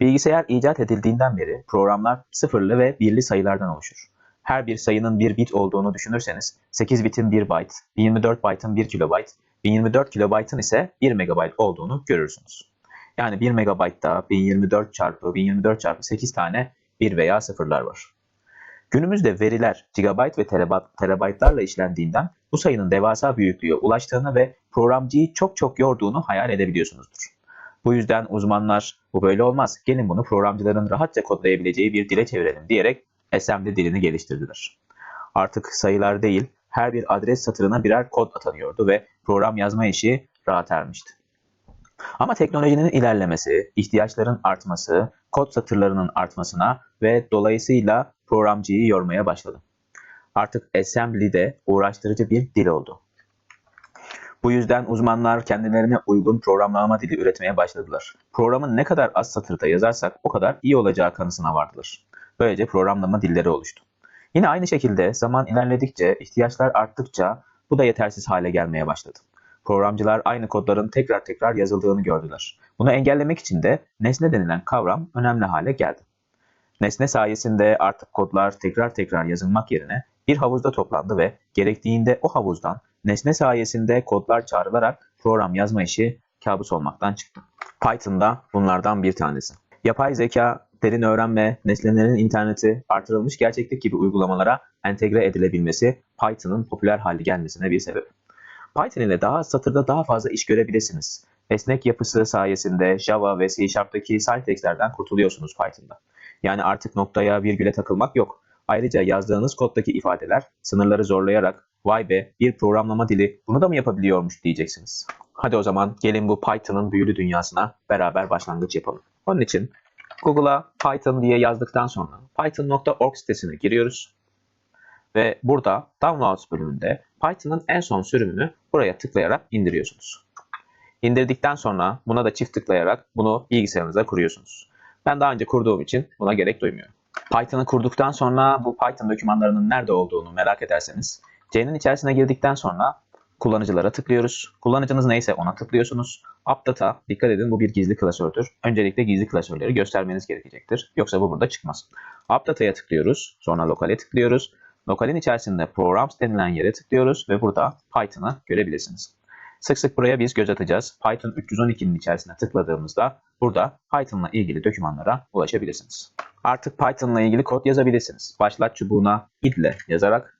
Bilgisayar icat edildiğinden beri programlar sıfırlı ve birli sayılardan oluşur. Her bir sayının bir bit olduğunu düşünürseniz 8 bitin 1 byte, 1024 byte'ın 1 kilobayt, 1024 kilobaytın ise 1 megabayt olduğunu görürsünüz. Yani 1 megabaytta 1024 çarpı 1024 çarpı 8 tane 1 veya sıfırlar var. Günümüzde veriler gigabayt ve terabayt- terabaytlarla işlendiğinden bu sayının devasa büyüklüğe ulaştığını ve programcıyı çok çok yorduğunu hayal edebiliyorsunuzdur. Bu yüzden uzmanlar bu böyle olmaz. Gelin bunu programcıların rahatça kodlayabileceği bir dile çevirelim diyerek assembly dilini geliştirdiler. Artık sayılar değil, her bir adres satırına birer kod atanıyordu ve program yazma işi rahat ermişti. Ama teknolojinin ilerlemesi, ihtiyaçların artması, kod satırlarının artmasına ve dolayısıyla programcıyı yormaya başladı. Artık assembly de uğraştırıcı bir dil oldu. Bu yüzden uzmanlar kendilerine uygun programlama dili üretmeye başladılar. Programın ne kadar az satırda yazarsak o kadar iyi olacağı kanısına vardılar. Böylece programlama dilleri oluştu. Yine aynı şekilde zaman ilerledikçe, ihtiyaçlar arttıkça bu da yetersiz hale gelmeye başladı. Programcılar aynı kodların tekrar tekrar yazıldığını gördüler. Bunu engellemek için de nesne denilen kavram önemli hale geldi. Nesne sayesinde artık kodlar tekrar tekrar yazılmak yerine bir havuzda toplandı ve gerektiğinde o havuzdan nesne sayesinde kodlar çağrılarak program yazma işi kabus olmaktan çıktı. Python da bunlardan bir tanesi. Yapay zeka, derin öğrenme, nesnelerin interneti, artırılmış gerçeklik gibi uygulamalara entegre edilebilmesi Python'ın popüler hale gelmesine bir sebep. Python ile daha satırda daha fazla iş görebilirsiniz. Esnek yapısı sayesinde Java ve C Sharp'taki syntax'lerden kurtuluyorsunuz Python'da. Yani artık noktaya virgüle takılmak yok. Ayrıca yazdığınız koddaki ifadeler sınırları zorlayarak vay be bir programlama dili bunu da mı yapabiliyormuş diyeceksiniz. Hadi o zaman gelin bu Python'ın büyülü dünyasına beraber başlangıç yapalım. Onun için Google'a Python diye yazdıktan sonra python.org sitesine giriyoruz. Ve burada Downloads bölümünde Python'ın en son sürümünü buraya tıklayarak indiriyorsunuz. İndirdikten sonra buna da çift tıklayarak bunu bilgisayarınıza kuruyorsunuz. Ben daha önce kurduğum için buna gerek duymuyorum. Python'ı kurduktan sonra bu Python dokümanlarının nerede olduğunu merak ederseniz C'nin içerisine girdikten sonra kullanıcılara tıklıyoruz. Kullanıcınız neyse ona tıklıyorsunuz. Update'a dikkat edin bu bir gizli klasördür. Öncelikle gizli klasörleri göstermeniz gerekecektir. Yoksa bu burada çıkmaz. Update'a tıklıyoruz. Sonra lokale tıklıyoruz. Lokalin içerisinde programs denilen yere tıklıyoruz ve burada Python'ı görebilirsiniz. Sık sık buraya biz göz atacağız. Python 312'nin içerisine tıkladığımızda burada Python'la ilgili dokümanlara ulaşabilirsiniz. Artık Python'la ilgili kod yazabilirsiniz. Başlat çubuğuna idle yazarak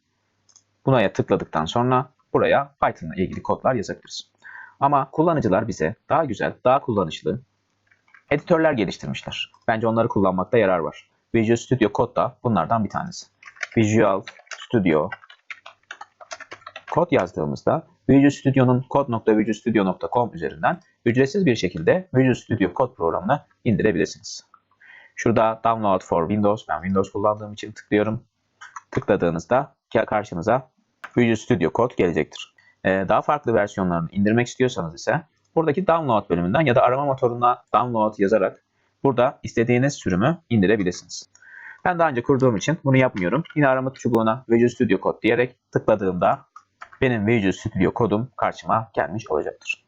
Bunaya tıkladıktan sonra buraya Python'la ilgili kodlar yazabiliriz. Ama kullanıcılar bize daha güzel, daha kullanışlı editörler geliştirmişler. Bence onları kullanmakta yarar var. Visual Studio Code da bunlardan bir tanesi. Visual Studio kod yazdığımızda Visual Studio'nun code.visualstudio.com üzerinden ücretsiz bir şekilde Visual Studio Code programını indirebilirsiniz. Şurada Download for Windows, ben Windows kullandığım için tıklıyorum. Tıkladığınızda karşınıza Visual Studio Code gelecektir. Ee, daha farklı versiyonlarını indirmek istiyorsanız ise buradaki Download bölümünden ya da arama motoruna Download yazarak burada istediğiniz sürümü indirebilirsiniz. Ben daha önce kurduğum için bunu yapmıyorum. Yine arama çubuğuna Visual Studio Code diyerek tıkladığımda benim Visual Studio kodum karşıma gelmiş olacaktır.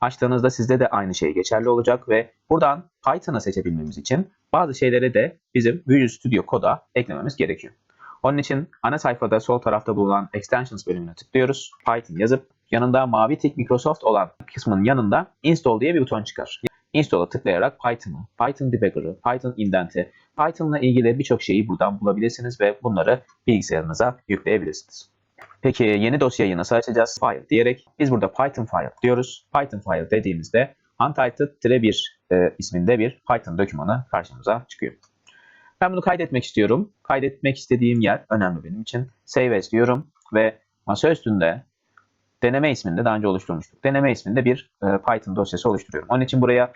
Açtığınızda sizde de aynı şey geçerli olacak ve buradan Python'ı seçebilmemiz için bazı şeyleri de bizim Visual Studio Code'a eklememiz gerekiyor. Onun için ana sayfada sol tarafta bulunan Extensions bölümüne tıklıyoruz. Python yazıp yanında mavi tik Microsoft olan kısmın yanında Install diye bir buton çıkar. Install'a tıklayarak Python'ı, Python Debugger'ı, Python Indent'i, Python'la ilgili birçok şeyi buradan bulabilirsiniz ve bunları bilgisayarınıza yükleyebilirsiniz. Peki yeni dosyayı nasıl açacağız? File diyerek biz burada Python file diyoruz. Python file dediğimizde untitled-1 e, isminde bir Python dokümanı karşımıza çıkıyor. Ben bunu kaydetmek istiyorum. Kaydetmek istediğim yer önemli benim için. Save as diyorum ve masa üstünde deneme isminde daha önce oluşturmuştuk. Deneme isminde bir e, Python dosyası oluşturuyorum. Onun için buraya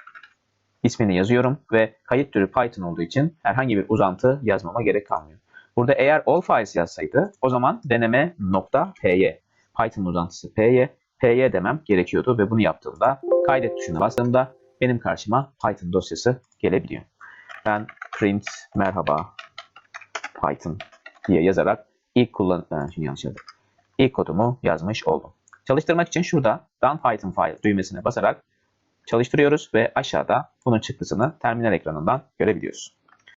ismini yazıyorum ve kayıt türü Python olduğu için herhangi bir uzantı yazmama gerek kalmıyor. Burada eğer all files yazsaydı o zaman deneme nokta py Python uzantısı py py demem gerekiyordu ve bunu yaptığımda kaydet tuşuna bastığımda benim karşıma Python dosyası gelebiliyor. Ben print merhaba Python diye yazarak ilk kullan ben şimdi yanlış yazdım. İlk kodumu yazmış oldum. Çalıştırmak için şurada Run Python File düğmesine basarak çalıştırıyoruz ve aşağıda bunun çıktısını terminal ekranından görebiliyoruz.